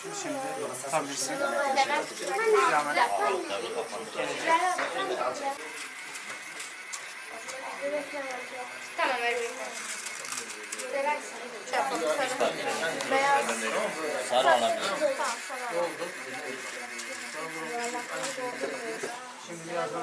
Şimdi tutabilirsin. Devam et. Tamam öyle. Sarı olabilir. Şimdi birazdan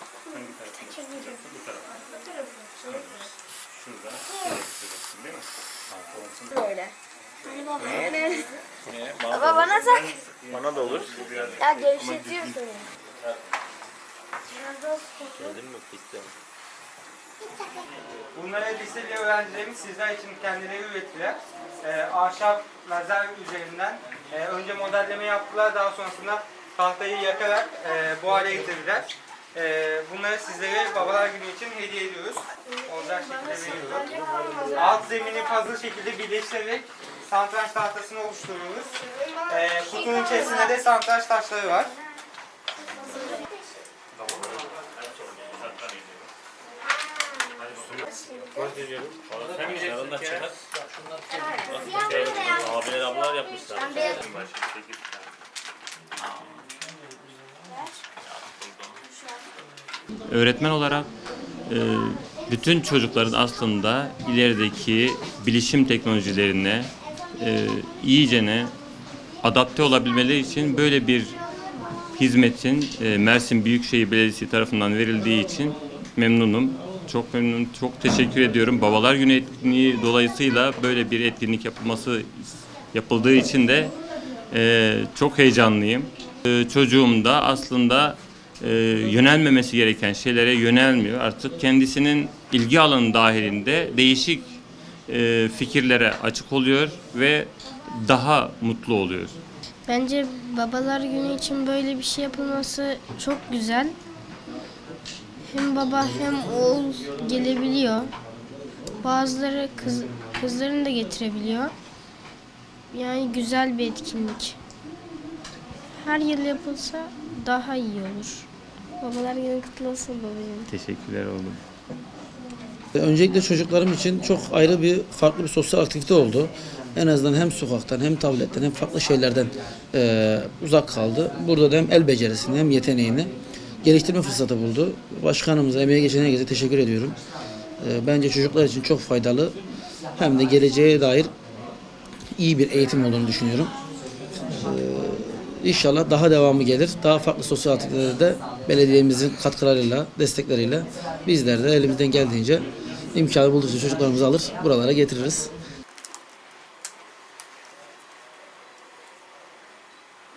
Halini hazırlar mısın? Normal boyuyormuş gibi yaparsan böyle. Baba bana tak. Bana da olur. Ya gevşetiyorsun. Gördün mü? Bitti. Bunları liseli öğrencilerimiz sizler için kendileri ürettiler. Ee, ahşap lazer üzerinden e, önce modelleme yaptılar. Daha sonrasında tahtayı yakarak e, bu hale getirdiler. E, bunları sizlere babalar günü için hediye ediyoruz. Olacak şekilde veriyoruz. Alt zemini fazla şekilde birleştirerek santranç tahtasını oluşturuyoruz. E, kutunun içerisinde de santranç taşları var. Abiler ablalar yapmışlar. Öğretmen olarak e, bütün çocukların aslında ilerideki bilişim teknolojilerine e, iyicene adapte olabilmeleri için böyle bir hizmetin e, Mersin Büyükşehir Belediyesi tarafından verildiği için memnunum. Çok memnunum. Çok teşekkür ediyorum. Babalar Günü etkinliği dolayısıyla böyle bir etkinlik yapılması yapıldığı için de e, çok heyecanlıyım. E, çocuğum da aslında e, yönelmemesi gereken şeylere yönelmiyor. Artık kendisinin ilgi alanı dahilinde değişik e, fikirlere açık oluyor ve daha mutlu oluyor. Bence babalar günü için böyle bir şey yapılması çok güzel. Hem baba hem oğul gelebiliyor. Bazıları kız, kızlarını da getirebiliyor. Yani güzel bir etkinlik. Her yıl yapılsa daha iyi olur. Babalar günü kutlu olsun babacığım. Teşekkürler oğlum. Öncelikle çocuklarım için çok ayrı bir farklı bir sosyal aktivite oldu. En azından hem sokaktan hem tabletten hem farklı şeylerden eee, uzak kaldı. Burada da hem el becerisini hem yeteneğini geliştirme fırsatı buldu. Başkanımıza, emeğe geçen herkese teşekkür ediyorum. Eee, bence çocuklar için çok faydalı hem de geleceğe dair iyi bir eğitim olduğunu düşünüyorum. İnşallah daha devamı gelir. Daha farklı sosyal aktivitelerde de belediyemizin katkılarıyla, destekleriyle bizler de elimizden geldiğince imkanı buldukça çocuklarımızı alır, buralara getiririz.